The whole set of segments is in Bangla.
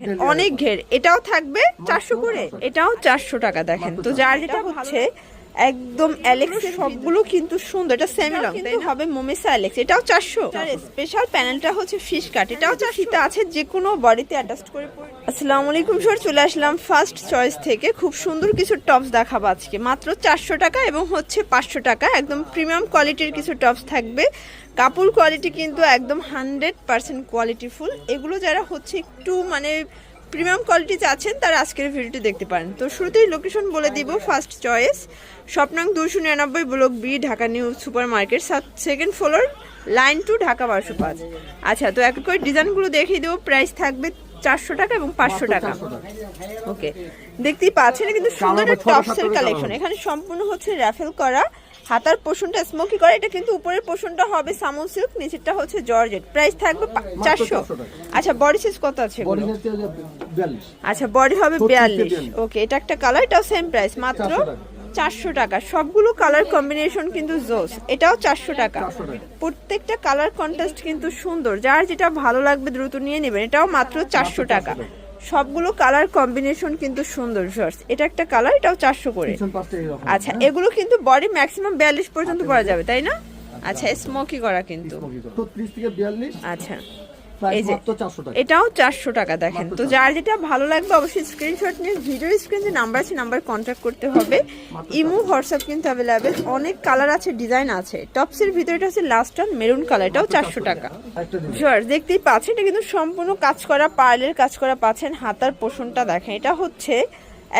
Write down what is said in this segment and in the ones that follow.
অনেক ঘের। এটাও থাকবে চারশো করে। এটাও চারশো টাকা দেখেন। তো যার যেটা হচ্ছে একদম অ্যালেক্স সবগুলো কিন্তু সুন্দর। এটা সেমি লং তাই হবে মোমেসা অ্যালেক্স এটাও চারশো। স্পেশাল প্যানেলটা হচ্ছে ফিশ কাট এটাও চারশোতে আছে যে কোনো বডিতে অ্যাটাচ করে আসসালামু আলাইকুম স্যার চলে আসলাম ফার্স্ট চয়েস থেকে। খুব সুন্দর কিছু টপস দেখাবো আজকে। মাত্র চারশো টাকা এবং হচ্ছে পাঁচশো টাকা। একদম প্রিমিয়াম কোয়ালিটির কিছু টপস থাকবে। কাপড় কোয়ালিটি কিন্তু একদম হান্ড্রেড পার্সেন্ট কোয়ালিটিফুল এগুলো যারা হচ্ছে একটু মানে প্রিমিয়াম কোয়ালিটি চাচ্ছেন তারা আজকের ভিডিওটি দেখতে পারেন। তো শুরুতেই লোকেশন বলে দিব ফার্স্ট চয়েস স্বপ্নাং দুশো নিরানব্বই block B Dhaka new super market second floor line two Dhaka বারোশো পাঁচ। আচ্ছা তো এক করে ডিজাইনগুলো দেখিয়ে দেবো প্রাইস থাকবে চারশো টাকা এবং পাঁচশো টাকা। ওকে দেখতেই পাচ্ছেন কিন্তু সুন্দর একটা টপসের কালেকশন এখানে সম্পূর্ণ হচ্ছে র্যাফেল করা। হাতার পোষণটা স্মোকি করা এটা কিন্তু উপরের পোষণটা হবে সামন সিল্ক নিচেরটা হচ্ছে জর্জেট প্রাইস থাকবে চারশো। আচ্ছা বডি সাইজ কত আছে আচ্ছা বডি হবে 36 বিয়াল্লিশ। ওকে এটা একটা কালার এটাও সেম প্রাইস মাত্র চারশো টাকা। সবগুলো কালার কম্বিনেশন কিন্তু জোস এটাও চারশো টাকা। 400 টাকা। প্রত্যেকটা কালার কন্ট্রাস্ট কিন্তু সুন্দর। যার যেটা ভালো লাগবে দ্রুত নিয়ে নেবেন এটাও মাত্র চারশো টাকা। সবগুলো কালার কম্বিনেশন কিন্তু সুন্দর শর্টস এটা একটা কালার এটাও চারশো করে। আচ্ছা এগুলো কিন্তু বডি ম্যাক্সিমাম বিয়াল্লিশ পর্যন্ত করা যাবে তাই না? আচ্ছা স্মোকি করা কিন্তু। তো ত্রিশ থেকে বিয়াল্লিশ। আচ্ছা। এই যে এটাও চারশো টাকা দেখেন। তো যার যেটা ভালো লাগবে অবশ্যই স্ক্রিনশট নিয়ে ভিডিও স্ক্রিন যে নাম্বার আছে নাম্বার কন্ট্যাক্ট করতে হবে। ইমো হোয়াটসঅ্যাপ কিন্তু অ্যাভেলেবেল অনেক কালার আছে ডিজাইন আছে। টপসের লাস্ট অন মেরুন কালার এটাও চারশো টাকা। দেখতেই পাচ্ছেন এটা কিন্তু সম্পূর্ণ কাজ করা পার্লের কাজ করা পাচ্ছেন হাতার পোষণটা দেখেন। এটা হচ্ছে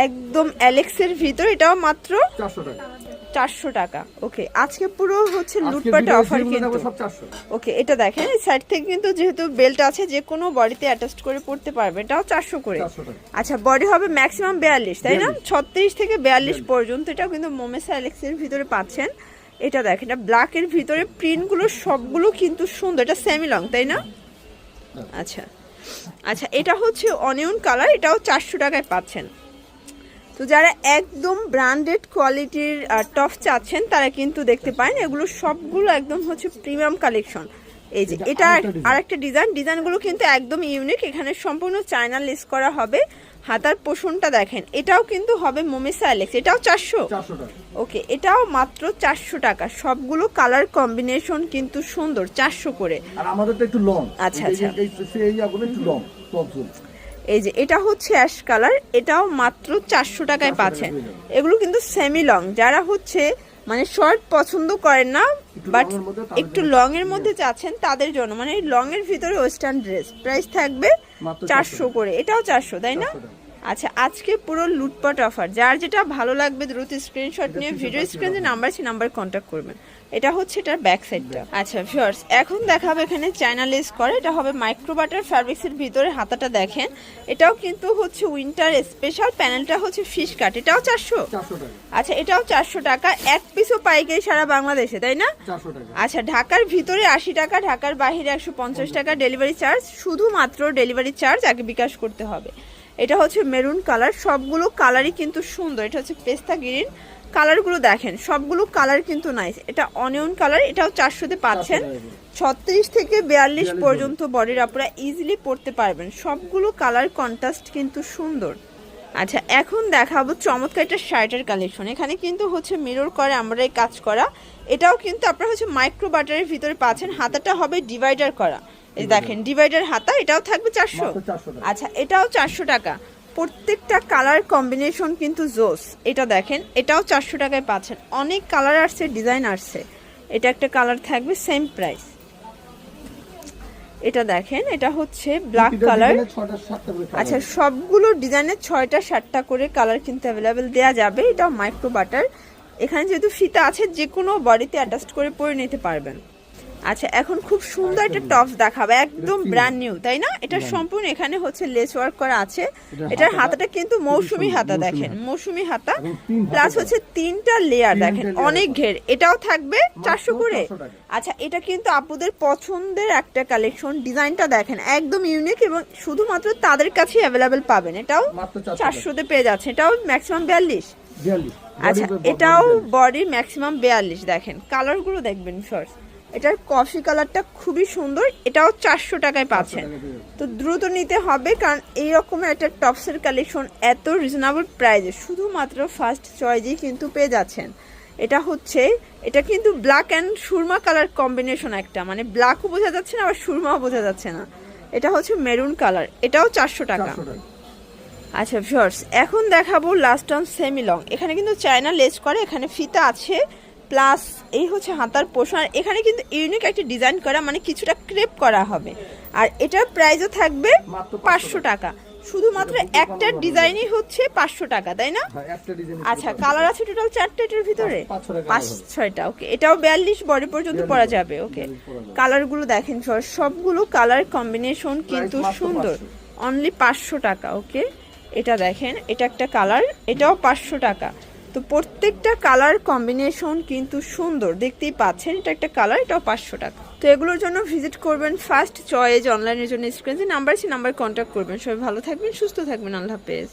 একদম অ্যালেক্সের ভিতর এটাও মাত্র চারশো টাকা। ওকে আজকে পুরো হচ্ছে লুটপাট অফার কিন্তু। ওকে এটা দেখেন সাইড থেকে কিন্তু যেহেতু বেল্ট আছে যে কোনো বডিতে অ্যাটাচ করে পড়তে পারবে এটাও চারশো করে। আচ্ছা বডি হবে ম্যাক্সিমাম বিয়াল্লিশ তাই না? ছত্রিশ থেকে বিয়াল্লিশ পর্যন্ত এটাও কিন্তু মোমেসা অ্যালেক্সের ভিতরে পাচ্ছেন। এটা দেখেন এটা ব্ল্যাকের ভিতরে প্রিন্টগুলো সবগুলো কিন্তু সুন্দর এটা সেমি লং তাই না? আচ্ছা। আচ্ছা এটা হচ্ছে অনিয়ন কালার এটাও চারশো টাকায় পাচ্ছেন। তো যারা একদম ব্র্যান্ডেড কোয়ালিটির টপ চাচ্ছেন তারা কিন্তু দেখতে পারেন এগুলো সবগুলো একদম হচ্ছে প্রিমিয়াম কালেকশন এই যে এটা আরেকটা ডিজাইন ডিজাইনগুলো কিন্তু একদম ইউনিক এখানে সম্পূর্ণ চায়না লেস করা হবে। হাতার পোষণটা দেখেন। এটাও কিন্তু হবে মোমেসা অ্যালেক্স এটাও চারশো? ওকে এটাও মাত্র চারশো টাকা। সবগুলো কালার কম্বিনেশন কিন্তু সুন্দর চারশো করে। আর আমাদের তো একটু লং আচ্ছা, আচ্ছা। এই একটু লং টপ জুল এই যে এটা হচ্ছে অ্যাশ কালার এটাও মাত্র চারশো টাকায় পাচ্ছেন। এগুলো কিন্তু সেমি লং যারা হচ্ছে মানে শর্ট পছন্দ করেন না বাট একটু লং এর মধ্যে চাচ্ছেন তাদের জন্য। মানে লং এর ভিতরে ওয়েস্টার্ন ড্রেস প্রাইস থাকবে চারশো করে এটাও চারশো তাই না? 400 টাকা। আচ্ছা আজকে পুরো লুটপাট অফার যার যেটা ভালো লাগবে দ্রুত স্ক্রিনশট নিয়ে ভিডিও স্ক্রিনে নাম্বার আছে নাম্বার কন্ট্যাক্ট করবেন। এটা হচ্ছে এটার ব্যাক সাইডটা আচ্ছা ভিউয়ার্স এখন দেখাবে এখানে চায়না লেস করে। এটা হবে মাইক্রো বাটার ফ্যাব্রিক্সের ভিতরে হাতাটা দেখেন। এটাও কিন্তু হচ্ছে উইন্টার স্পেশাল প্যানেলটা হচ্ছে ফিশ কাট এটাও চারশো? আচ্ছা এটাও চারশো টাকা। এক পিসও পাইকারি সারা বাংলাদেশে তাই না? আচ্ছা ঢাকার ভিতরে আশি টাকা ঢাকার বাইরে একশো পঞ্চাশ টাকা ডেলিভারি চার্জ শুধুমাত্র ডেলিভারি চার্জ আগে বিকাশ করতে হবে। এটা হচ্ছে মেরুন কালার। সবগুলো কালারই কিন্তু সুন্দর। এটা হচ্ছে পেস্তা গ্রিন। কালারগুলো দেখেন সবগুলো কালার কিন্তু নাইস এটা অনিয়ন কালার এটাও চারশোতে পাচ্ছেন। ছত্রিশ থেকে বিয়াল্লিশ পর্যন্ত বডির আপনারা ইজিলি পড়তে পারবেন। সবগুলো কালার কন্ট্রাস্ট কিন্তু সুন্দর। আচ্ছা এখন দেখাবো চমৎকার একটা শার্টের কালেকশন এখানে কিন্তু হচ্ছে মিরর করে আমরা এই কাজ করা। এটাও কিন্তু আপনারা হচ্ছে মাইক্রো বাটারের ভিতরে পাচ্ছেন। হাতাটা হবে ডিভাইডার করা। এই দেখেন ডিভাইডার হাতা এটাও থাকবে চারশো। মাত্র 400 টাকা। আচ্ছা এটাও চারশো টাকা। প্রত্যেকটা কালার কম্বিনেশন কিন্তু জোস এটা দেখেন এটাও চারশো টাকায় পাচ্ছেন। অনেক কালার আসছে ডিজাইন আসছে। এটা একটা কালার থাকবে সেম প্রাইস এটা দেখেন এটা হচ্ছে ব্ল্যাক কালার আচ্ছা সবগুলো ডিজাইনের ছয়টা সাতটা করে কালার কিন্তু অ্যাভেলেবেল দেওয়া যাবে। এটা মাইক্রো বাটার এখানে যেহেতু ফিতা আছে যে কোনো বডিতে অ্যাডজাস্ট করে পরে নিতে পারবেন। আচ্ছা এখন খুব সুন্দর একটা টপস দেখাবে একদম ব্র্যান্ড নিউ তাই না? এটা সম্পূর্ণ এখানে হচ্ছে লেস ওয়ার্ক করা আছে। এটার হাতাটা কিন্তু মৌসুমি হাতা দেখেন। মৌসুমি হাতা। প্লাস হচ্ছে তিনটা লেয়ার দেখেন অনেক ঘের এটাও থাকবে চারশো করে। আচ্ছা এটা কিন্তু আপুদের পছন্দের একটা কালেকশন ডিজাইনটা দেখেন একদম ইউনিক এবং শুধুমাত্র তাদের কাছেই অ্যাভেলেবেল পাবেন। এটাও মাত্র 400 চারশোতে পেয়ে যাচ্ছে এটাও ম্যাক্সিমাম বিয়াল্লিশ। আচ্ছা এটাও বডি ম্যাক্সিমাম বিয়াল্লিশ দেখেন কালারগুলো দেখবেন ফার্স্ট এটার কফি কালারটা খুবই সুন্দর এটাও চারশো টাকায় পাচ্ছেন। তো দ্রুত নিতে হবে কারণ এই রকমের একটা টপসের কালেকশন এত রিজনেবল প্রাইসে শুধুমাত্র ফার্স্ট চয়েসেই কিন্তু পেয়ে যাচ্ছেন। এটা হচ্ছে এটা কিন্তু ব্ল্যাক অ্যান্ড সুরমা কালার কম্বিনেশন একটা মানে ব্ল্যাকও বোঝা যাচ্ছে না আবার সুরমাও বোঝা যাচ্ছে না। এটা হচ্ছে মেরুন কালার এটাও চারশো টাকা। চারশো টাকা। আচ্ছা ভিউয়ার্স এখন দেখাবো লাস্ট অন সেমি লং এখানে কিন্তু চায়না লেস করে এখানে ফিতা আছে। প্লাস এই হচ্ছে হাতার পোষণ। আর এখানে কিন্তু ইউনিক একটা ডিজাইন করা মানে কিছুটা ক্রেপ করা হবে। আর এটার প্রাইসও থাকবে পাঁচশো টাকা। শুধুমাত্র একটা ডিজাইনই হচ্ছে পাঁচশো টাকা তাই না? হ্যাঁ আচ্ছা কালার আছে টোটাল চারটে এটার ভিতরে? পাঁচ- ছয়টা ওকে এটাও বিয়াল্লিশ বডি পর্যন্ত পরা যাবে ওকে কালারগুলো দেখেন সবগুলো কালার কম্বিনেশন কিন্তু সুন্দর। অনলি পাঁচশো টাকা ওকে এটা দেখেন এটা একটা কালার এটাও পাঁচশো টাকা। তো প্রত্যেকটা কালার কম্বিনেশন কিন্তু সুন্দর। দেখতেই পাচ্ছেন, এটা একটা কালার এটাও পাঁচশো টাকা। তো এগুলোর জন্য ভিজিট করবেন ফার্স্ট চয়েস অনলাইনের জন্য স্ক্রিন নাম্বার আছে নাম্বার কন্ট্যাক্ট করবেন। সবাই ভালো থাকবেন, সুস্থ থাকবেন, আল্লাহ হাফেজ।